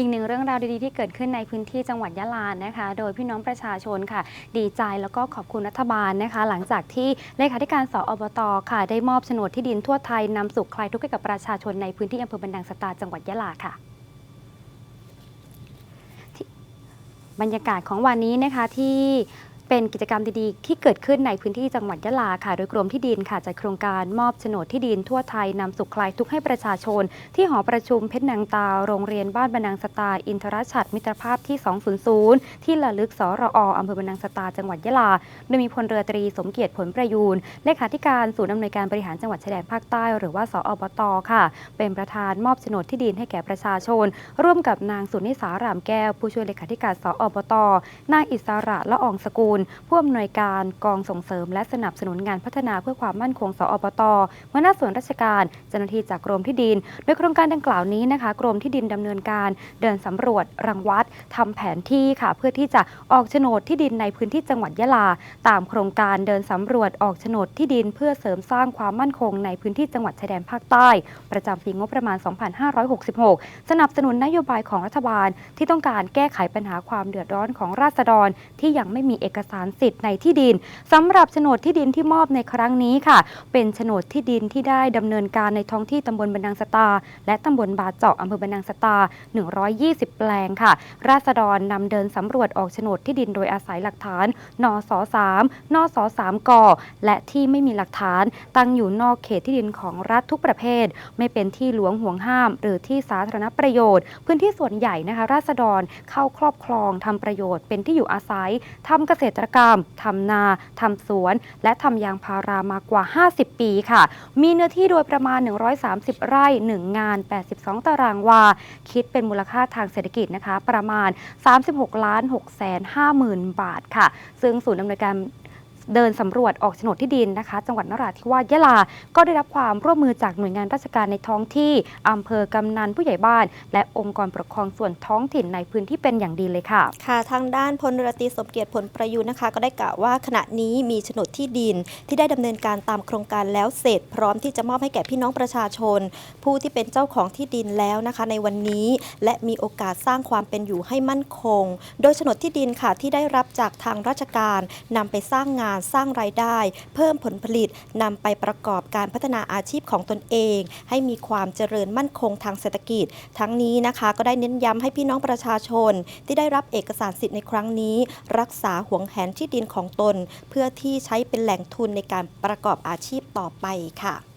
อีกหนึ่งเรื่องราวดีๆที่เกิดขึ้นในพื้นที่จังหวัดยะลานะคะ โดยพี่น้องประชาชนค่ะ ดีใจแล้วก็ขอบคุณรัฐบาลนะคะ หลังจากที่เลขาธิการสอบตค่ะ ได้มอบโฉนดที่ดินทั่วไทยนำสุขคลายทุกข์ให้กับประชาชนในพื้นที่อำเภอบันดังสตาจังหวัดยะลาค่ะบรรยากาศของวันนี้นะคะที่ เป็นกิจกรรมดีๆ ที่เกิดขึ้นในพื้นที่จังหวัดยะลาค่ะ โดยกรมที่ดินค่ะจัดโครงการมอบโฉนดที่ดินทั่วไทยนำสุขคลายทุกข์ให้ประชาชน ที่หอประชุมเพชรนางตา โรงเรียนบ้านบันังสตา อินทรชัดมิตรภาพที่ 200 ที่ระลึกสรออำเภอบันังสตา จังหวัดยะลา โดยมีพลเรือตรีสมเกียรติผลประยูนเลขาธิการศูนย์อำนวยการบริหารจังหวัดชายแดนภาคใต้ หรือว่าสอบตค่ะ เป็นประธานมอบโฉนดที่ดินให้แก่ประชาชน ร่วมกับนางสุนิสารามแก้วผู้ช่วยเลขาธิการสอบตนายอิสระละอองสกุลผู้อำนวยการกองส่งเสริม และสนับสนุนงานพัฒนาเพื่อความมั่นคงสอบตหัวหน้าส่วนราชการเจ้าหน้าที่จากกรมที่ดิน โดยโครงการดังกล่าวนี้นะคะกรมที่ดินดำเนินการเดินสำรวจรังวัดทำแผนที่ค่ะ เพื่อที่จะออกโฉนดที่ดินในพื้นที่จังหวัดยะลา ตามโครงการเดินสำรวจออกโฉนดที่ดิน เพื่อเสริมสร้างความมั่นคงในพื้นที่จังหวัดชายแดนภาคใต้ ประจำปีงบประมาณ 2566 สนับสนุนนโยบายของรัฐบาลที่ต้องการแก้ไขปัญหาความเดือดร้อนของราษฎรที่ยังไม่มีเอกสารสิทธิ์ในที่ดินสำหรับโฉนดที่ดินที่มอบในครั้งนี้ค่ะ เป็นโฉนดที่ดินที่ได้ดำเนินการในท้องที่ตำบลบันดังสตา และตำบลบาเจาะอำเภอบันดังสตา 120 แปลงค่ะ ราษฎรนำเดินสำรวจออกโฉนดที่ดินโดยอาศัยหลักฐานนส3นส3กและที่ไม่มีหลักฐานตั้งอยู่นอกเขตที่ดินของรัฐทุกประเภท ไม่เป็นที่หลวงห่วงห้าม หรือที่สาธารณประโยชน์ พื้นที่ส่วนใหญ่นะคะ ราษฎรเข้าครอบครองทำประโยชน์ เป็นที่อยู่อาศัยทำเกษตรกรรม ทำนา ทำสวน และทำยางพารามากว่า 50 ปีค่ะ มีเนื้อที่โดยประมาณ 130 ไร่ 1 งาน 82 ตารางวา คิดเป็นมูลค่าทางเศรษฐกิจนะคะ ประมาณ 36 ล้าน6แสน5หมื่นบาทค่ะ ซึ่งศูนย์อำนวยการ เดินสำรวจออกโฉนดที่ดินนะคะ จังหวัดนราธิวาสยะลา ก็ได้รับความร่วมมือจากหน่วยงานราชการในท้องที่อำเภอกำนันผู้ใหญ่บ้าน และองค์กรปกครองส่วนท้องถิ่นในพื้นที่เป็นอย่างดีเลยค่ะ ค่ะ ทางด้านพลเรือตรีสมเกียรติผลประยูนนะคะ ก็ได้กล่าวว่าขณะนี้มีโฉนดที่ดินที่ได้ดำเนินการตามโครงการแล้วเสร็จ พร้อมที่จะมอบให้แก่พี่น้องประชาชน ผู้ที่เป็นเจ้าของที่ดินแล้วนะคะ ในวันนี้และมีโอกาสสร้างความเป็นอยู่ให้มั่นคง โดยโฉนดที่ดินค่ะที่ได้รับจากทางราชการนำไปสร้างงานสร้างรายได้ เพิ่มผลผลิตนำไปประกอบการพัฒนาอาชีพของตนเอง ให้มีความเจริญมั่นคงทางเศรษฐกิจ ทั้งนี้นะคะ ก็ได้เน้นย้ำให้พี่น้องประชาชน ที่ได้รับเอกสารสิทธิ์ในครั้งนี้ รักษาห่วงแหนที่ดินของตน เพื่อที่ใช้เป็นแหล่งทุนในการประกอบอาชีพต่อไปค่ะ